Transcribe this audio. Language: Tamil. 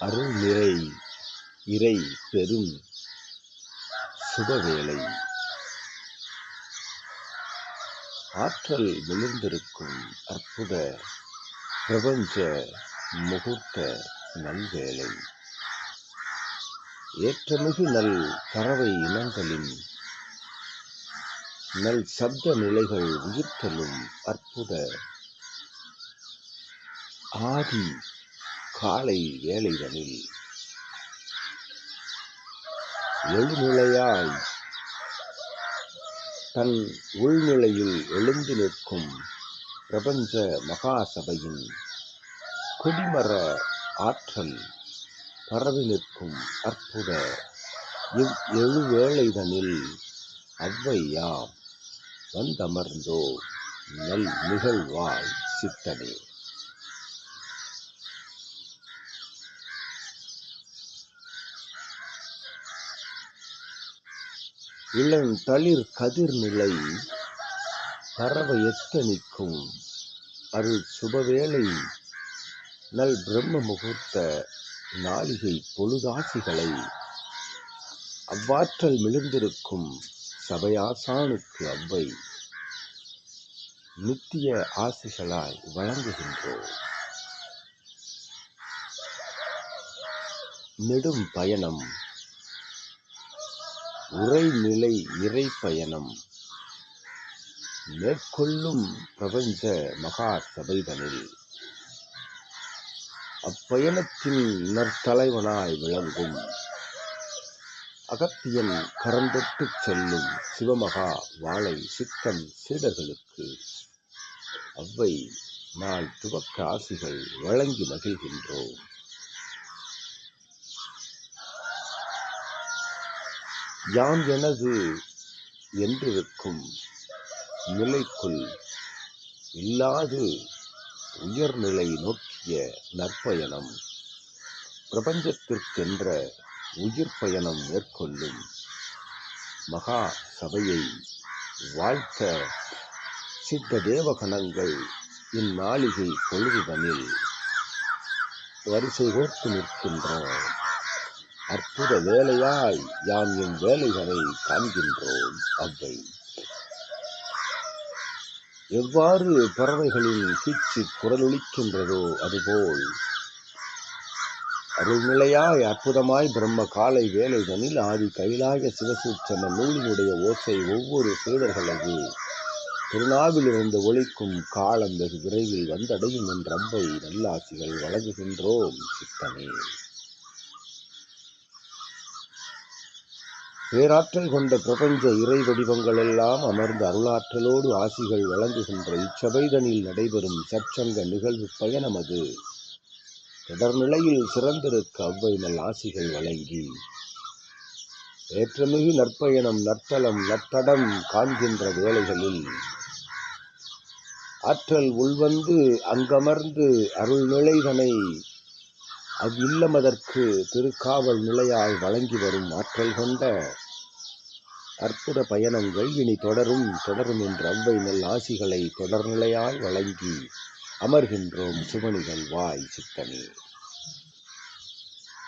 அருள்நிறை இறை பெரும் சுபவேளை ஆற்றல் விழுந்திருக்கும் அற்புத பிரபஞ்ச முகூர்த்த நல்வேளை. ஏற்றமிகு நல் பறவை இனங்களின் நல் சப்த நிலைகள் உயிர்த்தலும் அற்புத ஆதி காலை வேலைகளில் எழுநிலையாய் தன் உள்நிலையில் எழுந்து நிற்கும் பிரபஞ்ச மகாசபையின் கொடிமர ஆற்றல் பரவி நிற்கும் அற்புத இவ் எழுவேளைதனில் அவ்வையாம் வந்தமர்ந்தோ நல் நிகழ்வாய் சித்தனே. இளந்தளிர் கதிர்நிலை பரவ எத்தனிக்கும் அருள் சுபவேளை. நல் பிரம்ம முகூர்த்த நாளிகை பொழுதாசிகளை. அவ்வாற்றல் மிளிர்ந்திருக்கும் சபையாசானுக்கு அவ்வை. நித்திய ஆசிகளாய் வழங்குகின்றோம். நெடும் பயணம். உரைநிலை இறை பயணம் மேற்கொள்ளும் பிரபஞ்ச மகா சபைதனில் அப்பயணத்தின் நற்தலைவனாய் விளங்கும். அகத்தியன் கரந்தொட்டு செல்லும் சிவமகா வாழை சித்தன் சீடர்களுக்கு. அவ்வை நாள் துவக்க ஆசிகள் வழங்கி மகிழ்கின்றோம். யான் எனது என்றிருக்கும் நிலைக்குள் இல்லாது உயர்நிலை நோக்கிய நற்பயணம். பிரபஞ்சத்திற்கென்ற உயிர் பயணம் மேற்கொள்ளும் மகா சபையை வாழ்த்த சித்த தேவகணங்கள் இந்நாளிகை பொழுதுதனில் வரிசை கோர்த்து நிற்கின்றோம் அற்புத வேலையாய் யாம் என் வேலைகளை காண்கின்றோம் அவ்வை. எவ்வாறு பறவைகளின் கீச்சு குரலொலிக்கின்றதோ அதுபோல் அருள்நிலையாய் அற்புதமாய் பிரம்ம காலை வேலைதனில் ஆதி கைலாய சிவசூச்சம நூலினுடைய ஓசை ஒவ்வொரு சீடர்களது திருநாவிலிருந்து ஒழிக்கும் காலம் வெகு விரைவில் வந்தடையும் என்ற நல்லாசிகள் வழங்குகின்றோம் சித்தனே பேராற்றல் கொண்ட பிரபஞ்ச இறை வடிவங்கள் எல்லாம் அமர்ந்த அருளாற்றலோடு ஆசிகள் வழங்குகின்ற இச்சபைதனில் நடைபெறும் சற்சங்க நிகழ்வு பயணம் அது தொடர்நிலையில் சிறந்திருக்க அவ்வை நல் ஆசிகள் வழங்கி. ஏற்றமிகு நற்பயணம் நற்தலம் நத்தடம் காண்கின்ற வேளைகளில் ஆற்றல் உள்வந்து அங்கமர்ந்து அருள்நிலைதனை அவ்வில்லமதற்கு திருக்காவல் நிலையாய் வழங்கி வரும் ஆற்றல் கொண்ட அற்புத பயணங்கள் இனி தொடரும் தொடரும் என்று அவ்வை நல் ஆசிகளை தொடர்நிலையாய் வழங்கி அமர்கின்றோம் சுமணிகள் வாய் சித்தனே